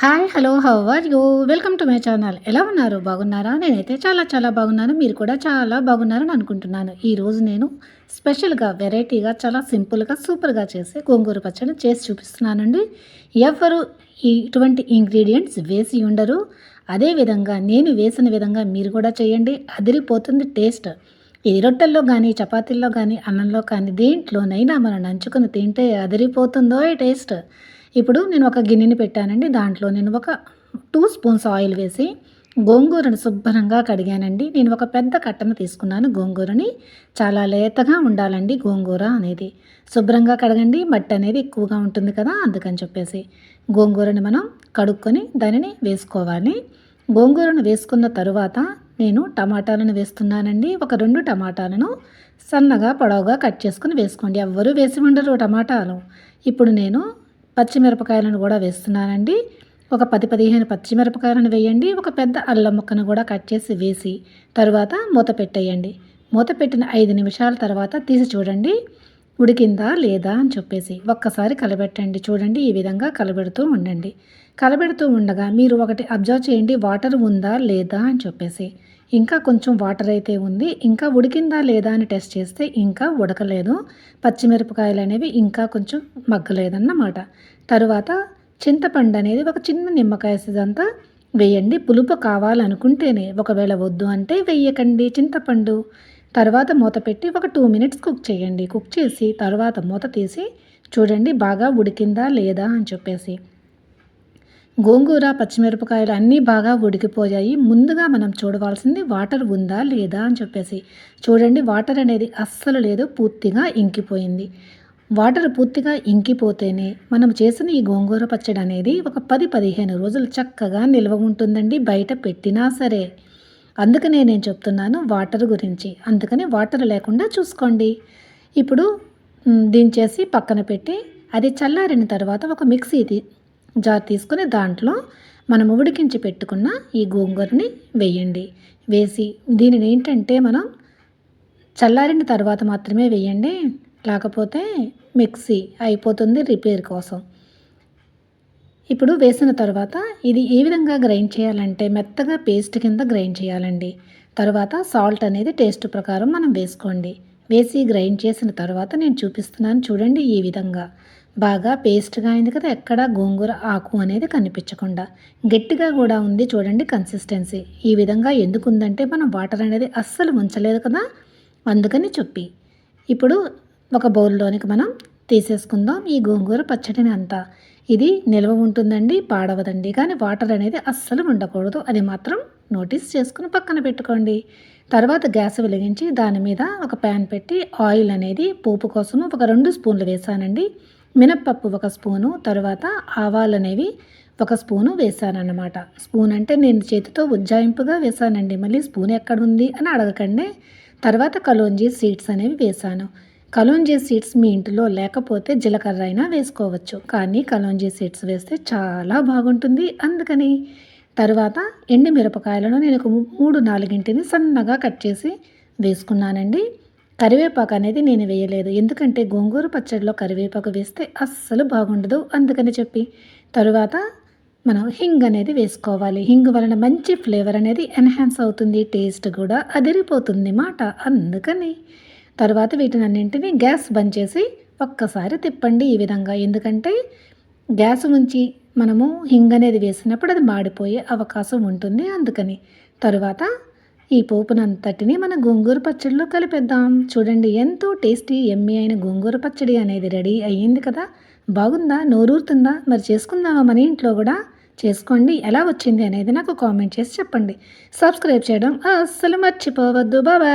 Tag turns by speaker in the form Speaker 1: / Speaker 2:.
Speaker 1: Hi hello how are you welcome to my channel ఎలా ఉన్నారు? బాగున్నారా? నేనైతే చాలా చాలా బాగున్నాను. మీరు కూడా చాలా బాగున్నారని అనుకుంటున్నాను. ఈరోజు నేను స్పెషల్గా వెరైటీగా చాలా సింపుల్గా సూపర్గా చేసి గోంగూర పచ్చడి చేసి చూపిస్తున్నానండి. ఎవరు ఇటువంటి ఇంగ్రీడియంట్స్ వేసి ఉండరు. అదేవిధంగా నేను వేసిన విధంగా మీరు కూడా చేయండి. అదిరిపోతుంది టేస్ట్ ఇది రొట్టెల్లో కానీ చపాతీల్లో కానీ అన్నంలో కానీ దేంట్లోనైనా మనం నంచుకుని తింటే అదిరిపోతుందో టేస్ట్ ఇప్పుడు నేను ఒక గిన్నెని పెట్టానండి. దాంట్లో నేను ఒక టూ స్పూన్స్ ఆయిల్ వేసి గోంగూరను శుభ్రంగా కడిగానండి. నేను ఒక పెద్ద కట్టను తీసుకున్నాను. గోంగూరని చాలా లేతగా ఉండాలండి గోంగూర అనేది. శుభ్రంగా కడగండి. మట్టి అనేది ఎక్కువగా ఉంటుంది కదా అందుకని చెప్పేసి గోంగూరని మనం కడుక్కొని దానిని వేసుకోవాలి. గోంగూరను వేసుకున్న తరువాత నేను టమాటాలను వేస్తున్నానండి. ఒక రెండు టమాటాలను సన్నగా పొడవుగా కట్ చేసుకుని వేసుకోండి. ఎవ్వరూ వేసి ఉండరు టమాటాలు. ఇప్పుడు నేను పచ్చిమిరపకాయలను కూడా వేస్తున్నానండి. ఒక పది పదిహేను పచ్చిమిరపకాయలను వేయండి. ఒక పెద్ద అల్లం ముక్కను కూడా కట్ చేసి వేసి తర్వాత మూత పెట్టేయండి. మూత పెట్టిన ఐదు నిమిషాల తర్వాత తీసి చూడండి. ఉడికిందా లేదా అని చెప్పేసి ఒక్కసారి కలబెట్టండి. చూడండి ఈ విధంగా కలబెడుతూ ఉండండి. కలబెడుతూ ఉండగా మీరు ఒకటి అబ్జర్వ్ చేయండి. వాటర్ ఉందా లేదా అని చెప్పేసి ఇంకా కొంచెం వాటర్ అయితే ఉంది. ఇంకా ఉడికిందా లేదా అని టెస్ట్ చేస్తే ఇంకా ఉడకలేదు. పచ్చిమిరపకాయలు అనేవి ఇంకా కొంచెం మగ్గలేదన్నమాట. తరువాత చింతపండు అనేది ఒక చిన్న నిమ్మకాయ అంతా వేయండి. పులుపు కావాలనుకుంటేనే. ఒకవేళ వద్దు అంటే వేయకండి చింతపండు. తర్వాత మూత పెట్టి ఒక టూ మినిట్స్ కుక్ చేయండి. కుక్ చేసి తర్వాత మూత తీసి చూడండి బాగా ఉడికిందా లేదా అని చెప్పేసి. గోంగూర పచ్చిమిరపకాయలు అన్నీ బాగా ఉడికిపోయాయి. ముందుగా మనం చూడవలసింది వాటర్ ఉందా లేదా అని చెప్పేసి. చూడండి వాటర్ అనేది అస్సలు లేదు పూర్తిగా ఇంకిపోయింది. వాటర్ పూర్తిగా ఇంకిపోతేనే మనం చేసిన ఈ గోంగూర పచ్చడి అనేది ఒక పది పదిహేను రోజులు చక్కగా నిల్వ ఉంటుందండి బయట పెట్టినా సరే. అందుకనే నేను చెప్తున్నాను వాటర్ గురించి. అందుకని వాటర్ లేకుండా చూసుకోండి. ఇప్పుడు దించేసి పక్కన పెట్టి అది చల్లారిన తర్వాత ఒక మిక్సీ జార్ తీసుకుని దాంట్లో మనం ఉడికించి పెట్టుకున్న ఈ గోంగూరని వేయండి. వేసి దీనిని ఏంటంటే మనం చల్లారిన తర్వాత మాత్రమే వేయండి. లేకపోతే మిక్సీ అయిపోతుంది రిపేర్ కోసం. ఇప్పుడు వేసిన తర్వాత ఇది ఏ విధంగా గ్రైండ్ చేయాలంటే మెత్తగా పేస్ట్ కింద గ్రైండ్ చేయాలండి. తర్వాత సాల్ట్ అనేది టేస్ట్ ప్రకారం మనం వేసుకోండి. వేసి గ్రైండ్ చేసిన తర్వాత నేను చూపిస్తున్నాను చూడండి ఈ విధంగా. బాగా పేస్ట్గా అయింది కదా ఎక్కడ గోంగూర ఆకు అనేది కనిపించకుండా. గట్టిగా కూడా ఉంది చూడండి కన్సిస్టెన్సీ ఈ విధంగా ఎందుకు ఉందంటే మనం వాటర్ అనేది అస్సలు ఉంచలేదు కదా అందుకని చెప్పి. ఇప్పుడు ఒక బౌల్లోనికి మనం తీసేసుకుందాం ఈ గోంగూర పచ్చడిని అంతా. ఇది నిల్వ ఉంటుందండి పాడవదండి కానీ వాటర్ అనేది అస్సలు ఉండకూడదు. అది మాత్రం నోటీస్ చేసుకుని పక్కన పెట్టుకోండి. తర్వాత గ్యాస్ వెలిగించి దాని మీద ఒక ప్యాన్ పెట్టి ఆయిల్ అనేది పోపు కోసము ఒక రెండు స్పూన్లు వేసానండి. మినప్పప్పు ఒక స్పూను తర్వాత ఆవాలు అనేవి ఒక స్పూను వేసానన్నమాట. స్పూన్ అంటే నేను చేతితో ఉజ్జాయింపుగా వేసానండి. మళ్ళీ స్పూన్ ఎక్కడుంది అని అడగకండి. తర్వాత కలోంజీ సీడ్స్ అనేవి వేసాను. కలోంజీ సీడ్స్ మీ ఇంటిలో లేకపోతే జీలకర్ర అయినా వేసుకోవచ్చు. కానీ కలోంజీ సీడ్స్ వేస్తే చాలా బాగుంటుంది. అందుకని తర్వాత ఎండి మిరపకాయలను నేను మూడు నాలుగింటిని సన్నగా కట్ చేసి వేసుకున్నానండి. కరివేపాకు అనేది నేను వేయలేదు. ఎందుకంటే గోంగూర పచ్చడిలో కరివేపాకు వేస్తే అస్సలు బాగుండదు. అందుకని చెప్పి తరువాత మనం హింగ్ అనేది వేసుకోవాలి. హింగ్ వలన మంచి ఫ్లేవర్ అనేది ఎన్హాన్స్ అవుతుంది. టేస్ట్ కూడా అదిరిపోతుంది మాట. అందుకని తర్వాత వీటిని అన్నింటినీ గ్యాస్ బంద్ చేసి ఒక్కసారి తిప్పండి ఈ విధంగా. ఎందుకంటే గ్యాస్ ఉంచి మనము హింగ్ అనేది వేసినప్పుడు అది మాడిపోయే అవకాశం ఉంటుంది. అందుకని తరువాత ఈ పోపునంతటిని మన గోంగూర పచ్చడిలో కలిపేద్దాం. చూడండి ఎంతో టేస్టీ ఎమ్మి అయిన గోంగూర పచ్చడి అనేది రెడీ అయ్యింది కదా? బాగుందా? నోరూరుతుందా? మరి చేసుకుందామా మన ఇంట్లో కూడా? చేసుకోండి ఎలా వచ్చింది అనేది నాకు కామెంట్ చేసి చెప్పండి. సబ్స్క్రైబ్ చేయడం అస్సలు మర్చిపోవద్దు. బాబా